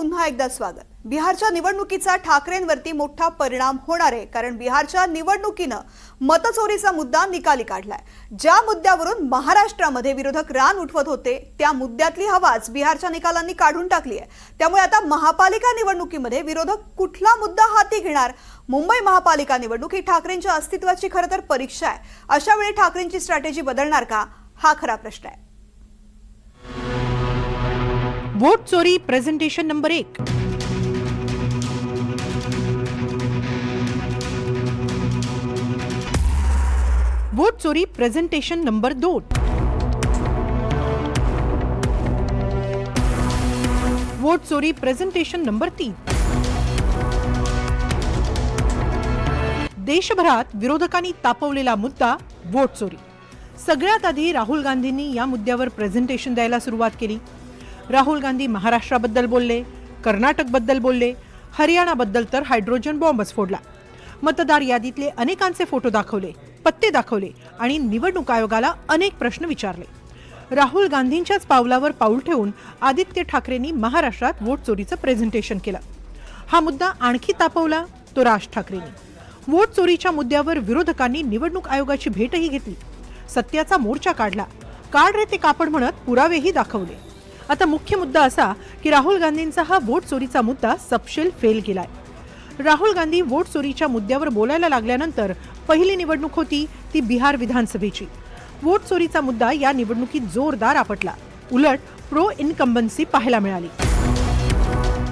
पुन्हा एकदा स्वागत. बिहारच्या निवडणुकीचा ठाकरेंवरती मोठा परिणाम होणार आहे कारण बिहारच्या निवडणुकीनं मतचोरीचा मुद्दा निकाली काढलाय. ज्या मुद्द्यावरून महाराष्ट्रामध्ये विरोधक रान उठवत होते त्या मुद्द्यातली हवाच बिहारच्या निकालांनी काढून टाकली आहे. त्यामुळे आता महापालिका निवडणुकीमध्ये विरोधक कुठला मुद्दा हाती घेणार? मुंबई महापालिका निवडणूक ही ठाकरेंच्या अस्तित्वाची खरं तर परीक्षा आहे. अशा वेळी ठाकरेंची स्ट्रॅटेजी बदलणार का? हा खरा प्रश्न आहे. वोट चोरी प्रेझेंटेशन नंबर एक. वोट चोरी प्रेझेंटेशन नंबर दोन वोट चोरी प्रेझेंटेशन नंबर तीन. देशभरात विरोधकांनी तापवलेला मुद्दा वोट चोरी. सगळ्यात आधी राहुल गांधींनी या मुद्द्यावर प्रेझेंटेशन द्यायला सुरुवात केली. राहुल गांधी महाराष्ट्राबद्दल बोलले कर्नाटकबद्दल बोलले हरियाणाबद्दल तर हायड्रोजन बॉम्बच फोडला. मतदार यादीतले अनेकांचे फोटो दाखवले पत्ते दाखवले आणि निवडणूक आयोगाला अनेक प्रश्न विचारले. राहुल गांधींच्याच पावलावर पाऊल ठेवून आदित्य ठाकरेंनी महाराष्ट्रात वोट चोरीचं प्रेझेंटेशन केलं. हा मुद्दा आणखी तापवला तो राज ठाकरेंनी. वोट चोरीच्या मुद्द्यावर विरोधकांनी निवडणूक आयोगाची भेटही घेतली. सत्याचा मोर्चा काढला. काढ रे ते कापड म्हणत पुरावेही दाखवले. आता मुख्य मुद्दा असा की राहुल गांधींचा हा वोट चोरीचा मुद्दा सपशेल फेल गेलाय राहुल गांधी वोट चोरीच्या मुद्द्यावर बोलायला लागल्यानंतर पहिली निवडणूक होती ती बिहार विधानसभेची. वोट चोरीचा मुद्दा या निवडणुकीत जोरदार आपटला. उलट प्रो इनकम्बन्सी पाहायला मिळाली.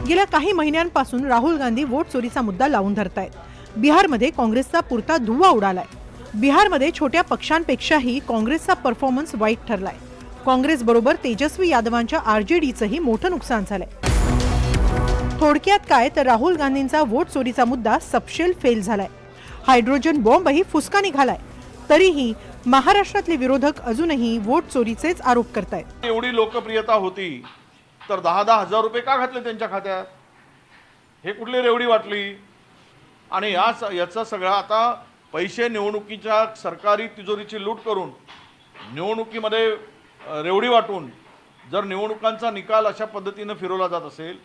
गेल्या काही महिन्यांपासून राहुल गांधी वोट चोरीचा मुद्दा लावून धरतायत. बिहारमध्ये काँग्रेसचा पुरता धुव्वा उडालाय. बिहारमध्ये छोट्या पक्षांपेक्षाही काँग्रेसचा परफॉर्मन्स वाईट ठरलाय. काँग्रेसबरोबर तेजस्वी यादवांच्या आरजेडीचंही मोठं नुकसान झालंय. थोडक्यात काय तर राहुल गांधींचा वोट चोरीचा मुद्दा सपशेल फेल झालाय. हायड्रोजन बॉम्बही फुसका निघालाय. तरीही महाराष्ट्रातले विरोधक अजूनही वोट चोरीचेच आरोप करतायत. एवढी लोकप्रियता होती तर दहा दहा हजार रुपये का घातले त्यांच्या खात्यात? हे कुठली रेवडी वाटली? आणि या स- याचं सगळं आता पैसे निवडणुकीच्या सरकारी तिजोरीची लूट करून निवडणुकीमध्ये रेवडी वाटून जर निवडणुकांचा निकाल अशा पद्धतीनं फिरवला जात असेल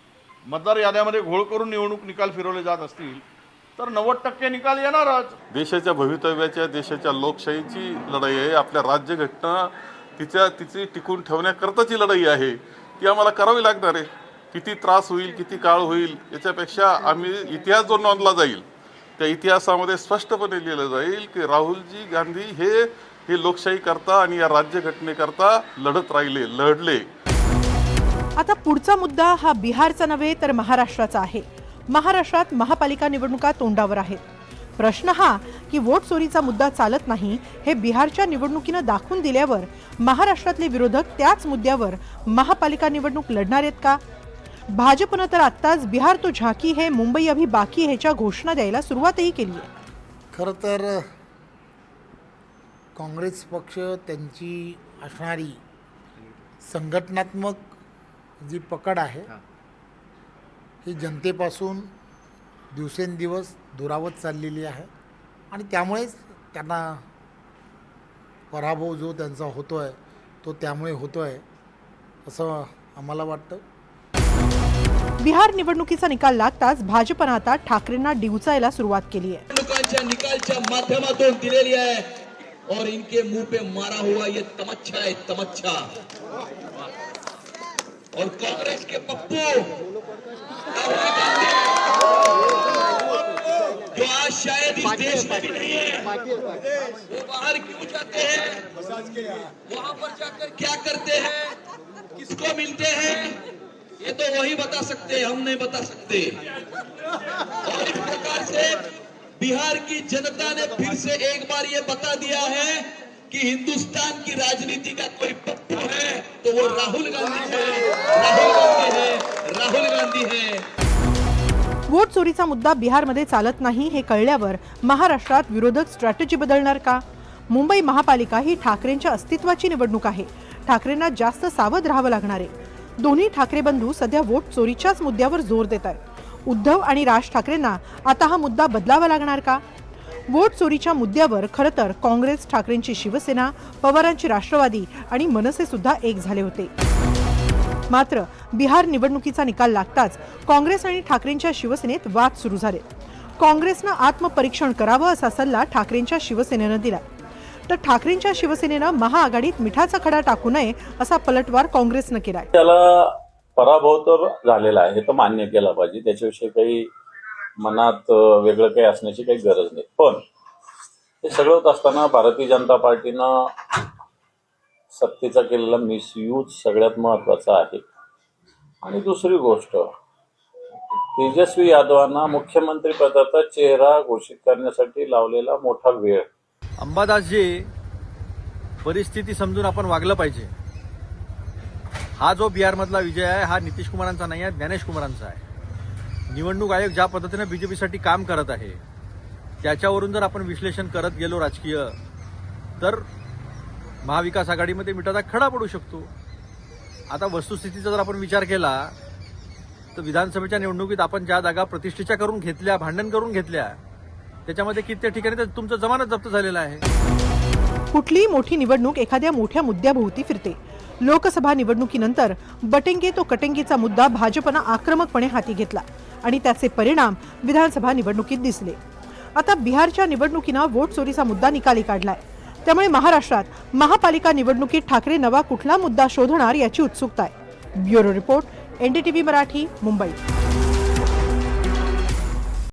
मतदार याद्यामध्ये घोळ करून निवडणूक निकाल फिरवले जात असतील तर नव्वद टक्के निकाल येणारच. देशाच्या भवितव्याच्या देशाच्या लोकशाहीची लढाई आहे. आपल्या राज्यघटना तिच्या तिची टिकून ठेवण्याकरताची लढाई आहे. ती आम्हाला करावी लागणार आहे. किती त्रास होईल किती काळ होईल याच्यापेक्षा आम्ही इतिहास जो नोंदला जाईल त्या इतिहासामध्ये स्पष्टपणे लिहिलं जाईल की राहुलजी गांधी हे हे लोकशाही करता आणि या राज्यघटनेकरता लढत राहिले लढले. आता पुढचा मुद्दा हा बिहारचा नव्हे तर महाराष्ट्राचा आहे. महाराष्ट्रात महापालिका निवडणुका तोंडावर आहेत. प्रश्न हा की वोट चोरीचा मुद्दा चालत नाही हे बिहारच्या निवडणुकीनं दाखवून दिल्यावर महाराष्ट्रातले विरोधक त्याच मुद्द्यावर महापालिका निवडणूक लढणार आहेत का? भाजपनं तर आत्ताच बिहार तो झाकी हे मुंबई अभी बाकी ह्याच्या घोषणा द्यायला सुरुवातही केली आहे. खरं तर काँग्रेस पक्ष त्यांची असणारी संघटनात्मक जी पकड आहे ही. जनतेपासून दिवसेंदिवस दुरावत चाललेली आहे. आणि त्यामुळेच त्यांना पराभव जो त्यांचा होतो आहे तो त्यामुळे होतो आहे असं आम्हाला वाटतं. बिहार निवडणुकीचा निकाल लागताच भाजपनं आता ठाकरेंना डिवचायला सुरुवात केली आहे. निकालच्या माध्यमातून दिलेली आहे. और इनके मुँह पे मारा हुआ ये तमच्छा है, तमच्छा। और कांग्रेस के पप्पू जो आज शायद इस देश में भी नहीं है, वो बाहर क्यों जाते हैं? वहाँ पर जाकर क्या करते हैं? किसको मिलते हैं? ये तो वही बता सकते हैं हम नहीं बता सकते। और इस प्रकार से बिहार की जनता ने फिर से एक बार ये बता दिया है कि हिंदुस्तान की राजनीति का कोई पत्थर है तो वो राहुल गांधी है। राहुल गांधी है। राहुल गांधी है। वोट चोरीचा मुद्दा बिहारमध्ये चालत नाही हे कळल्यावर महाराष्ट्रात विरोधक स्ट्रॅटेजी बदलणार का? मुंबई महापालिका ही ठाकरेंच्या अस्तित्वाची निवडणूक आहे. ठाकरेंना जास्त सावध राहावं लागणार आहे. दोन्ही ठाकरे बंधू सध्या वोट चोरीच्याच मुद्द्यावर जोर देत आहेत उद्धव आणि राज ठाकरेंना आता हा मुद्दा बदलावा लागणार का? वोट चोरीच्या मुद्द्यावर खरं तर काँग्रेस ठाकरेंची शिवसेना पवारांची राष्ट्रवादी आणि मनसे सुद्धा एक झाले होते. मात्र बिहार निवडणुकीचा निकाल लागताच काँग्रेस आणि ठाकरेंच्या शिवसेनेत वाद सुरू झाले. काँग्रेसनं आत्मपरीक्षण करावं असा सल्ला ठाकरेंच्या शिवसेनेनं दिला तर ठाकरेंच्या शिवसेनेनं महाआघाडीत मिठाचा खडा टाकू नये असा पलटवार काँग्रेसनं केलाय. त्याला पराभव तर झालेला आहे हे तर मान्य केला पाहिजे. त्याच्याविषयी काही मनात वेगळं काही असण्याची काही गरज नाही. पण हे सगळं होत असताना भारतीय जनता पार्टीनं सत्तेचा केलेला मिसयूज सगळ्यात महत्त्वाचा आहे. आणि दुसरी गोष्ट तेजस्वी यादवांना मुख्यमंत्री पदाचा चेहरा घोषित करण्यासाठी लावलेला मोठा वेळ. अंबादासजी परिस्थिती समजून आपण वागलं पाहिजे. हा जो बिहारमधला विजय आहे हा नितीश कुमारांचा नाही आहे ज्ञानेश कुमारांचा आहे. निवडणूक आयोग ज्या पद्धतीनं बीजेपीसाठी काम करत आहे त्याच्यावरून जर आपण विश्लेषण करत गेलो राजकीय तर महाविकास आघाडीमध्ये मिठाचा खडा पडू शकतो. आता वस्तुस्थितीचा जर आपण विचार केला तर विधानसभेच्या निवडणुकीत आपण ज्या जागा प्रतिष्ठेच्या करून घेतल्या भांडण करून घेतल्या त्याच्यामध्ये कित्येक ठिकाणी तर तुमचं जमानत जप्त झालेला आहे. कुठलीही मोठी निवडणूक एखाद्या मोठ्या मुद्द्याभोवती फिरते. लोकसभा निवडणुकीनंतर बटेंगे तो कटेंगेचा मुद्दा भाजपनं आक्रमकपणे हाती घेतला आणि त्याचे परिणाम विधानसभा निवडणुकीत दिसले. आता बिहारच्या निवडणुकीनं वोट चोरीचा मुद्दा निकाली काढलाय. त्यामुळे महाराष्ट्रात महापालिका निवडणुकीत ठाकरे नवा कुठला मुद्दा शोधणार याची उत्सुकता आहे bureau report NDTV Marathi Mumbai.